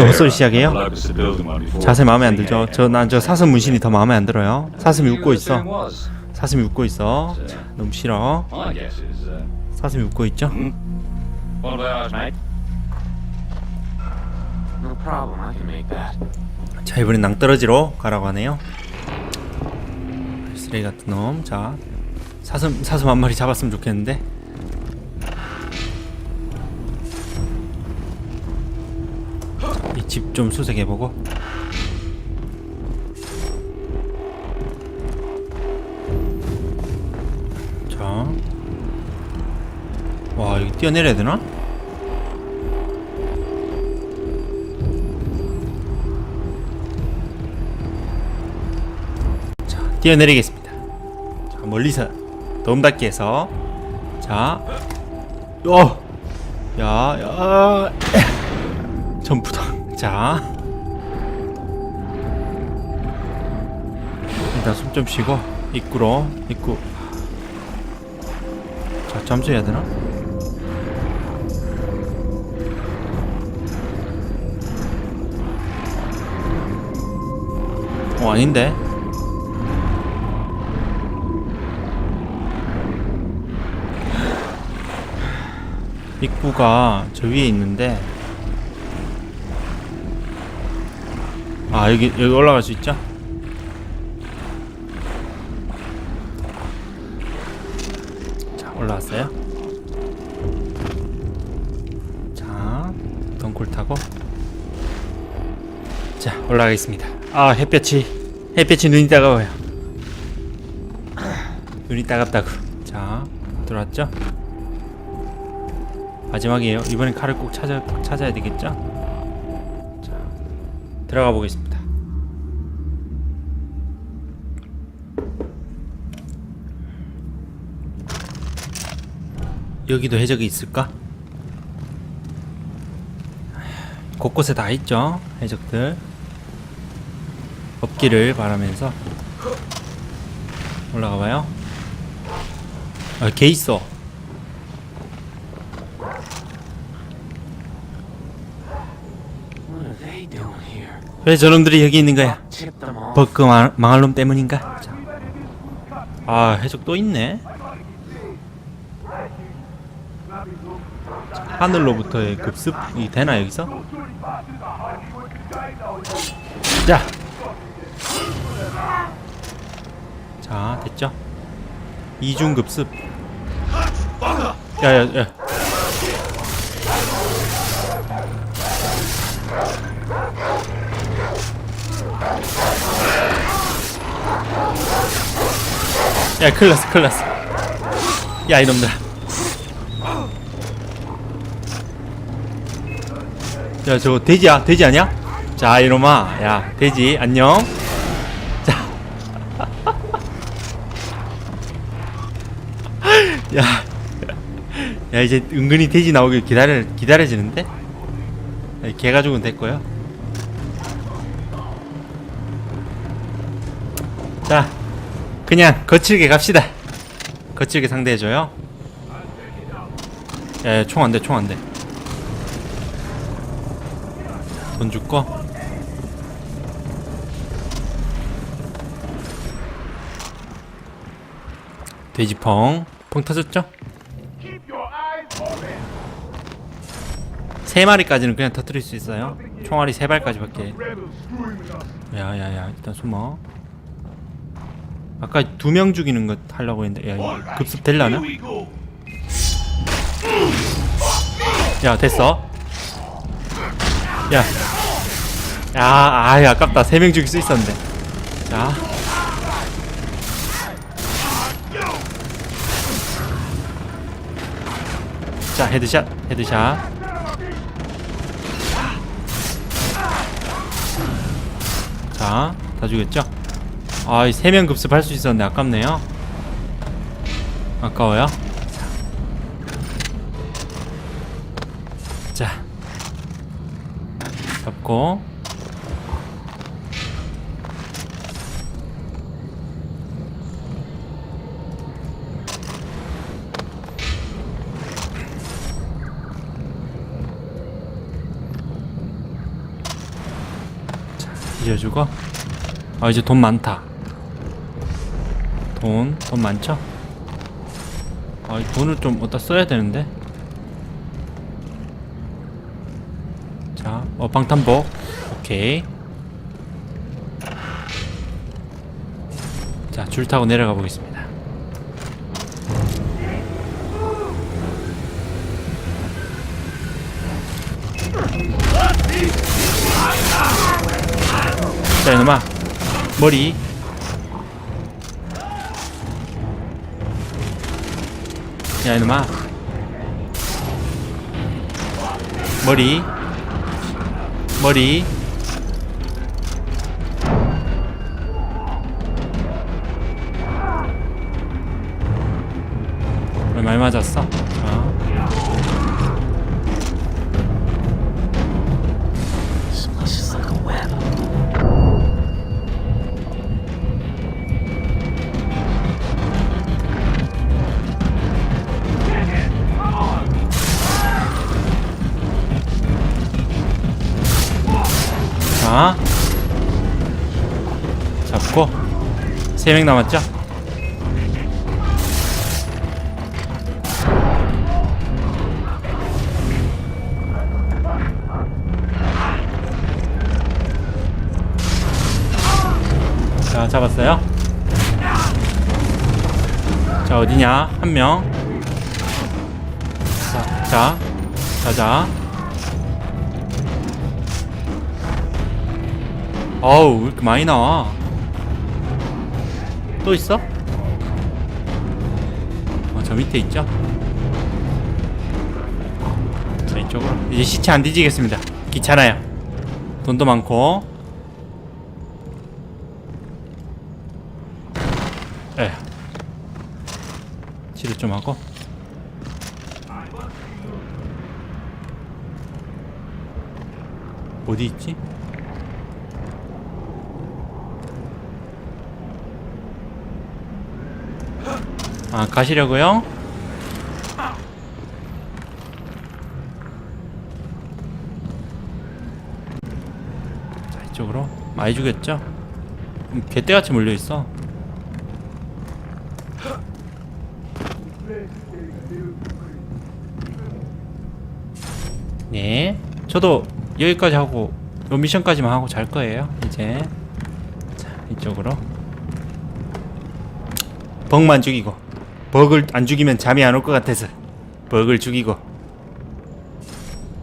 또 헛소리 시작해요? One before. 자세 마음에 안 들죠? 저 난 저 사슴 문신이 더 마음에 안 들어요. 사슴이 웃고 있어. 사슴이 웃고 있어. 자, 너무 싫어. 사슴이 웃고 있죠? 자 이번엔 낭떠러지로 가라고 하네요. 쓰레기 같은 놈. 자 사슴 사슴 한 마리 잡았으면 좋겠는데. 집 좀 수색해 보고. 자. 와 여기 뛰어내려야 되나? 자, 뛰어내리겠습니다. 자, 멀리서 돔닫기 해서 자, 어, 야, 야, 점프다. 자, 일단 숨 좀 쉬고 입구로 입구. 자, 잠수해야 되나? 어, 아닌데. 입구가 저 위에 있는데 아 여기 여기 올라갈 수 있죠? 자 올라왔어요 자 덩굴 타고 자 올라가겠습니다 아 햇볕이 햇볕이 눈이 따가워요 눈이 따갑다고 자 들어왔죠? 마지막이에요. 이번엔 칼을 꼭 찾아 찾아야 되겠죠? 자, 들어가 보겠습니다. 여기도 해적이 있을까? 곳곳에 다 있죠, 해적들. 없기를 바라면서 올라가 봐요. 아, 개 있어. 왜 저놈들이 여기 있는 거야? 버그 망, 망할 놈 때문인가? 자. 아 해적 또 있네. 하늘로부터의 급습이 되나 여기서? 자. 자 됐죠? 이중 급습. 야야 야. 야 큰일 났어 큰일 났어 야 이놈들아 야 저거 돼지야 돼지 아니야? 자 이놈아 야 돼지 안녕 자 야, 야 이제 은근히 돼지 나오길 기다려 기다려지는데? 야, 개 가족은 됐고요. 자, 그냥 거칠게 갑시다. 거칠게 상대해줘요. 야, 야, 총안 돼, 총 안 돼. 돈 줄거. 돼지펑. 펑 터졌죠? 세 마리까지는 그냥 터뜨릴 수 있어요. 총알이 세 발까지밖에. 야야야, 일단 숨어. 아까 두 명 죽이는 거 하려고 했는데 야 급습 될라나? 야 됐어 야 야, 아이 아깝다 세 명 죽일 수 있었는데 자 자, 헤드샷, 헤드샷. 자, 다 죽였죠? 아, 이 세 명 급습할 수 있었는데 아깝네요. 아까워요. 잡고 지어주고. 아 이제 돈 많다. 돈, 돈 많죠? 아, 이 돈을 좀 어디다 써야 되는데 자, 어, 방탄복. 오케이. 자, 줄 타고 내려가 보겠습니다. 자 이놈아. 머리. 야 이놈아. 머리 머리 왜 많이 맞았어? 자 잡고 세명 남았죠? 자 잡았어요 자 어디냐 한명 자, 자, 자자. 어우, 왜 이렇게 많이 나와? 또 있어? 어, 저 밑에 있죠? 자, 이쪽으로. 이제 시체 안 뒤지겠습니다. 귀찮아요. 돈도 많고. 에휴. 치료 좀 하고. 어디 있지? 아 가시려고요? 자 이쪽으로? 많이 주겠죠? 음, 개떼같이 몰려있어. 네 저도 여기까지 하고 요 미션까지만 하고 잘 거예요 이제. 자 이쪽으로. 벅만 죽이고 벅을 안 죽이면 잠이 안 올 것 같아서 벅을 죽이고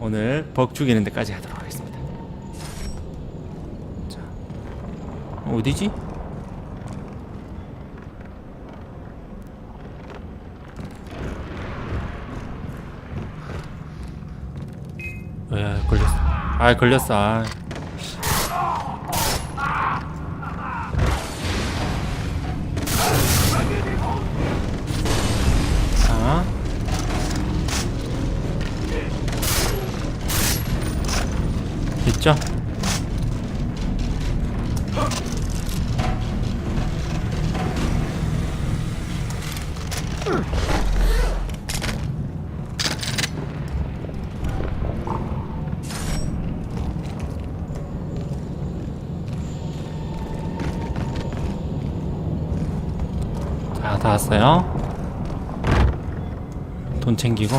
오늘 벅 죽이는 데까지 하도록 하겠습니다 자 어디지? 야 걸렸어 아 걸렸어 아. 왔어요. 돈 챙기고.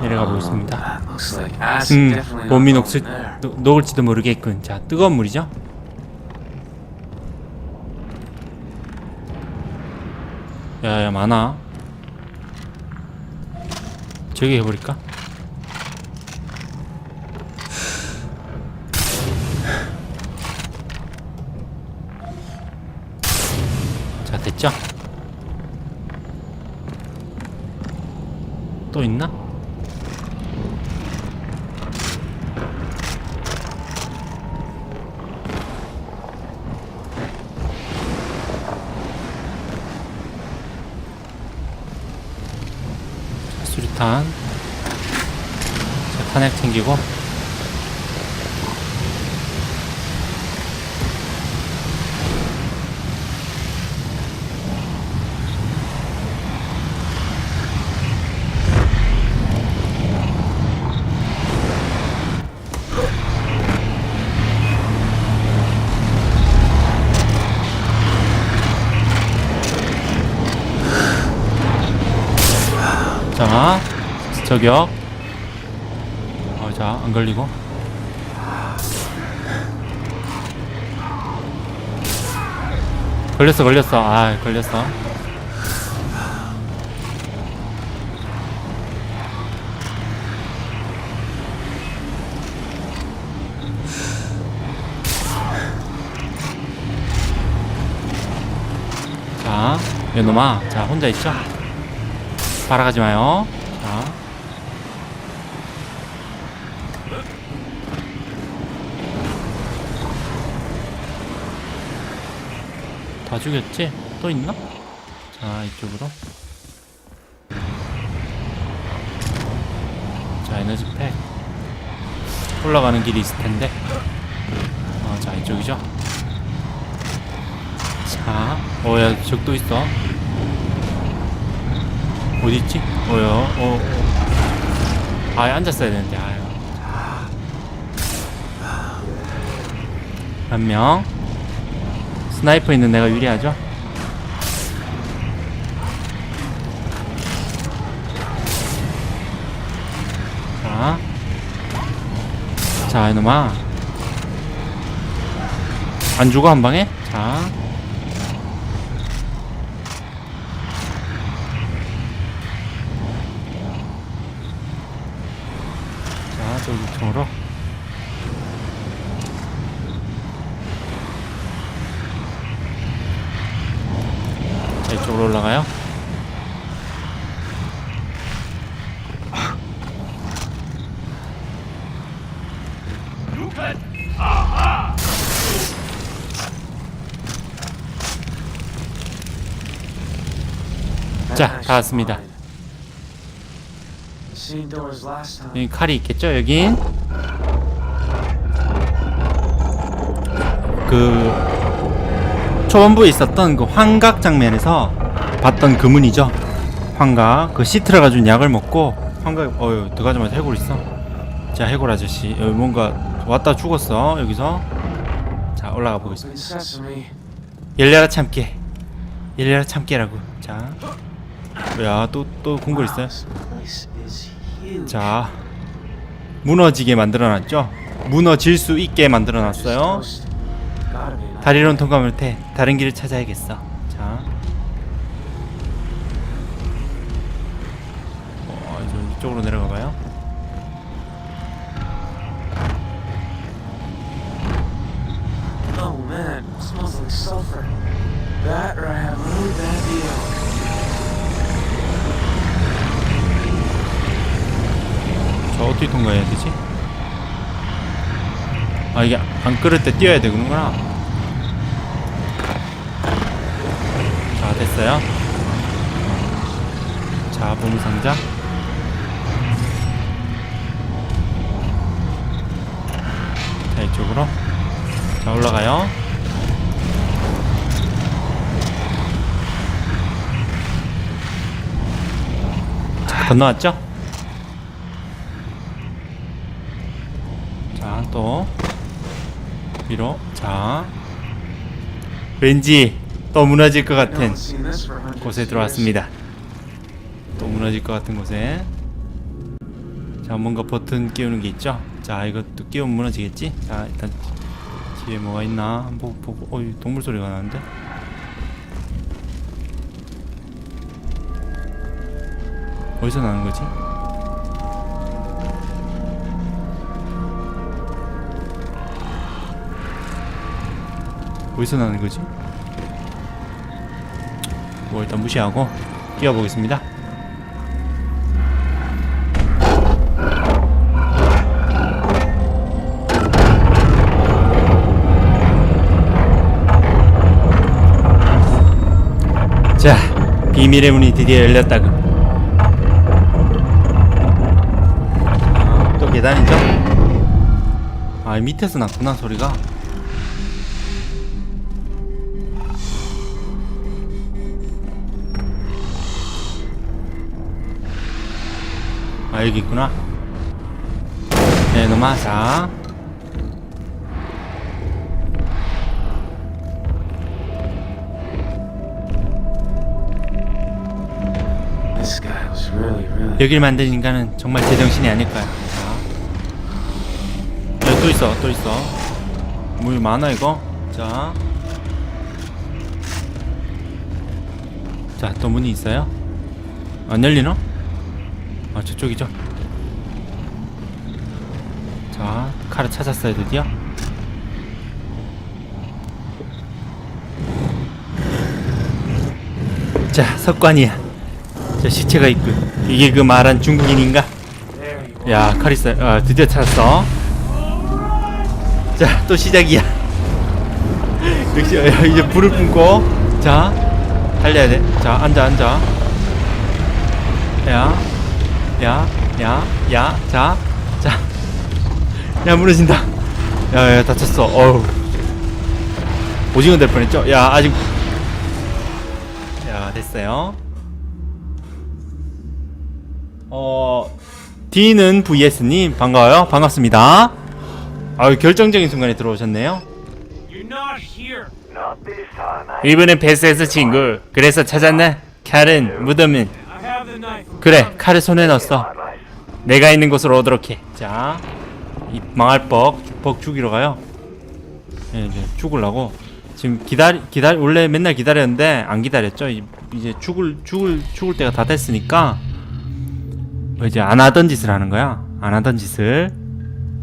내려가 보겠습니다. Like acid. 음, 몸이 not 녹슬, going there. 녹- 녹을지도 모르겠군. 자, 뜨거운 물이죠? 야, 야, 많아. 저기 해버릴까? 자, 됐죠? 또 있나? 수류탄 자, 탄약 챙기고 자, 저격. 어, 자, 안 걸리고. 걸렸어, 걸렸어. 아, 걸렸어. 자, 이놈아. 자, 혼자 있죠? 따라가지 마요. 자. 다 죽였지? 또 있나? 자, 이쪽으로. 자, 에너지 팩. 올라가는 길이 있을 텐데. 어, 자, 이쪽이죠? 자, 어, 야, 적도 있어. 어디 있지? 어여, 어, 어. 아예 앉았어야 되는데, 아유. 한 명. 스나이퍼 있는 내가 유리하죠? 자. 자, 이놈아. 안 죽어, 한 방에? 자. 자, 이쪽으로 올라가요. 자, 다 왔습니다. 여기 칼이 있겠죠, 여긴? 그 초반부에 있었던 그 환각 장면에서 봤던 그 문이죠. 환각. 그 시트라 가지고 약을 먹고 환각. 어유 들어가자마자 해골 있어. 자 해골 아저씨 여기 뭔가 왔다 죽었어 여기서. 자 올라가 보겠습니다. 열려라 참깨. 열려라 참깨라고. 자. 야또 또 궁궐 있어요. 자 무너지게 만들어놨죠. 무너질 수 있게 만들어놨어요. 다리론 통과 못해 다른 길을 찾아야겠어. 자. 어, 이쪽으로 내려가 봐요. 어떻게 통과해야 되지? 아 이게 안 끓을 때 뛰어야 되는구나. 자 됐어요. 자 보물상자. 자 이쪽으로. 자 올라가요. 자 건너왔죠? 자, 또 위로. 자, 왠지 또 무너질 것 같은 곳에 들어왔습니다. 또 무너질 것 같은 곳에. 자, 뭔가 버튼 끼우는 게 있죠? 자, 이것도 끼우면 무너지겠지? 자, 일단 뒤에 뭐가 있나 한번 보고. 어이, 동물 소리가 나는데? 어디서 나는 거지? 어디서 나는 거지? 뭐 일단 무시하고 뛰어보겠습니다. 자, 비밀의 문이 드디어 열렸다고. 아, 또 계단이죠? 아, 밑에서 났구나 소리가. 아 여기 있구나 네 놈아 자 This guy was really, really 여길 만든 인간은 정말 제정신이 아닐 거야. 자. 여기 또 있어, 또 있어. 물 많아 이거. 자. 자, 또 문이 있어요. 안 열리나? 아, 저쪽이죠. 자, 칼을 찾았어요, 드디어. 자, 석관이야. 저 시체가 있고 이게 그 말한 중국인인가? 야, 칼 있어요. 아, 드디어 찾았어. 자, 또 시작이야. 역시 야, 이제 불을 뿜고 자, 달려야 돼. 자, 앉아, 앉아. 야, 야, 야, 야, 자, 자. 야, 무너진다. 야, 야, 다쳤어. 어우. 오징어 될 뻔했죠? 야, 아직. 야, 됐어요. 어, D는 VS님 반가워요. 반갑습니다. 아유, 결정적인 순간에 들어오셨네요. 이번엔 패스해서 친구. 그래서 찾았나? 칼은 무덤은. 그래, 칼을 손에 넣었어. 내가 있는 곳으로 오도록 해. 자, 이 망할 뻑, 뻑 죽이러 가요. 예, 이제 죽을라고. 지금 기다리 기다리 원래 맨날 기다렸는데 안 기다렸죠. 이- 이제 죽을 죽을 죽을 때가 다 됐으니까 뭐 이제 안 하던 짓을 하는 거야. 안 하던 짓을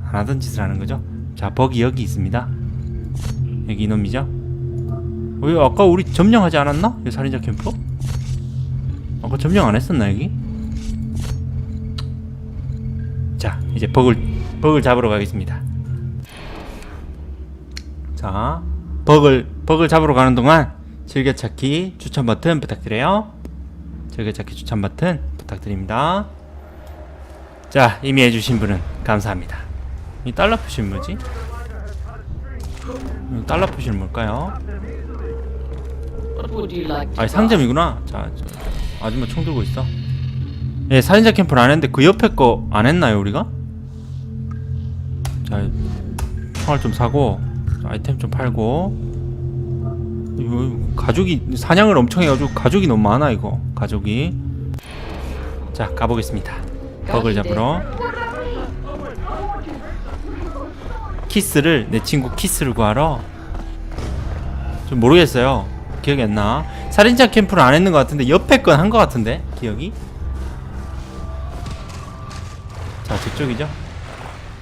안 하던 짓을 하는 거죠. 자, 벅이 여기 있습니다. 여기 이놈이죠. 왜 아까 우리 점령하지 않았나? 이 살인자 캠프? 아까 점령 안 했었나 여기? 자, 이제 벅을 벅을 잡으러 가겠습니다. 자, 벅을 벅을 잡으러 가는 동안 즐겨찾기 추천 버튼 부탁드려요. 즐겨찾기 추천 버튼 부탁드립니다. 자, 이미 해주신 분은 감사합니다. 이 달러 표시는 뭐지? 이 달러 표시는 뭘까요? 아니 buy? 상점이구나. 자, 저 아줌마 총 들고 있어. 예, 살인자 캠프를 안 했는데 그 옆에 거 안 했나요 우리가? 자, 총알 좀 사고 자, 아이템 좀 팔고. 가족이 사냥을 엄청 해가지고 가족이 너무 많아 이거 가족이. 자, 가보겠습니다. 벅을 잡으러. 키스를 내 친구 키스를 구하러. 좀 모르겠어요. 기억이 안 나. 살인자 캠프를 안 했는 것 같은데 옆에 건 한 것 같은데 기억이? 저쪽이죠?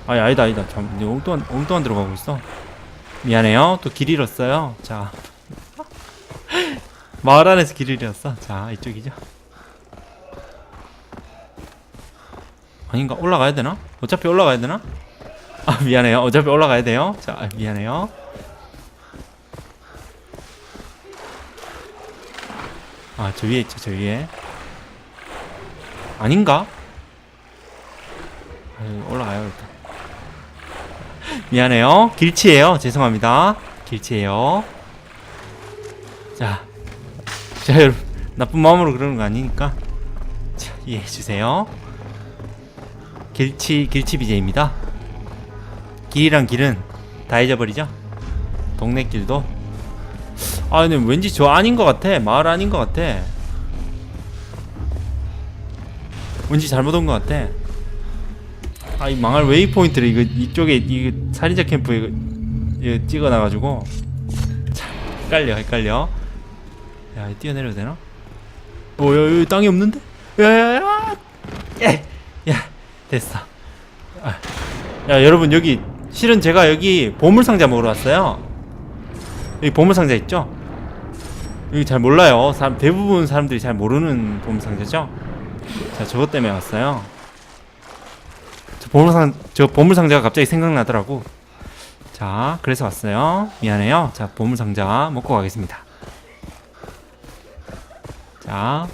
아니 아니다 아니다 참 이제 엉뚱한 엉뚱한 들어가고 있어. 미안해요. 또 길 잃었어요. 자 마을 안에서 길 잃었어. 자 이쪽이죠? 아닌가 올라가야 되나? 어차피 올라가야 되나? 아 미안해요. 어차피 올라가야 돼요. 자 아, 미안해요. 아, 저 위에 있죠, 저 위에. 아닌가? 아유, 올라가요, 일단. 미안해요. 길치예요. 죄송합니다. 길치예요. 자, 자, 여러분. 나쁜 마음으로 그러는 거 아니니까. 자, 이해해 주세요. 길치, 길치 BJ입니다. 길이랑 길은 다 잊어버리죠? 동네 길도 아 근데 왠지 저 아닌 것 같아 마을 아닌 것 같아 왠지 잘못 온 것 같아 아이 망할 웨이포인트를 이거 이쪽에 이 살인자 캠프 이거, 이거 찍어놔가지고 참 헷갈려 헷갈려 야 뛰어내려도 되나? 오야 여기 땅이 없는데? 야야야 야 됐어 아, 야 여러분 여기 실은 제가 여기 보물상자 먹으러 왔어요 여기 보물상자 있죠? 여기 잘 몰라요. 사람, 대부분 사람들이 잘 모르는 보물상자죠? 자, 저것 때문에 왔어요. 저 보물상, 저 보물상자가 갑자기 생각나더라고. 자, 그래서 왔어요. 미안해요. 자, 보물상자 먹고 가겠습니다. 자,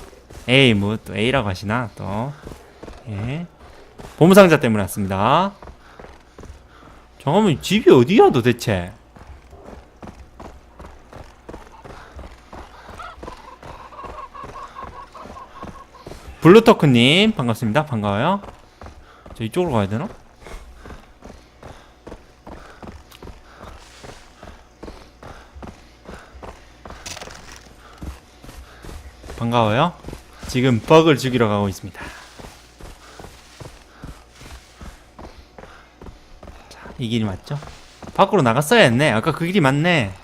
에이, 뭐, 또 A라고 하시나, 또. 예. 보물상자 때문에 왔습니다. 잠깐만, 집이 어디야, 도대체? 블루토크님 반갑습니다. 반가워요. 저 이쪽으로 가야 되나? 반가워요. 지금 버그를 죽이러 가고 있습니다. 자, 이 길이 맞죠? 밖으로 나갔어야 했네. 아까 그 길이 맞네.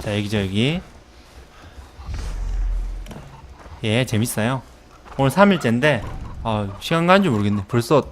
자, 여기저 여기. 예 재밌어요. 오늘 3일째인데 아 시간 가는 줄 모르겠네. 벌써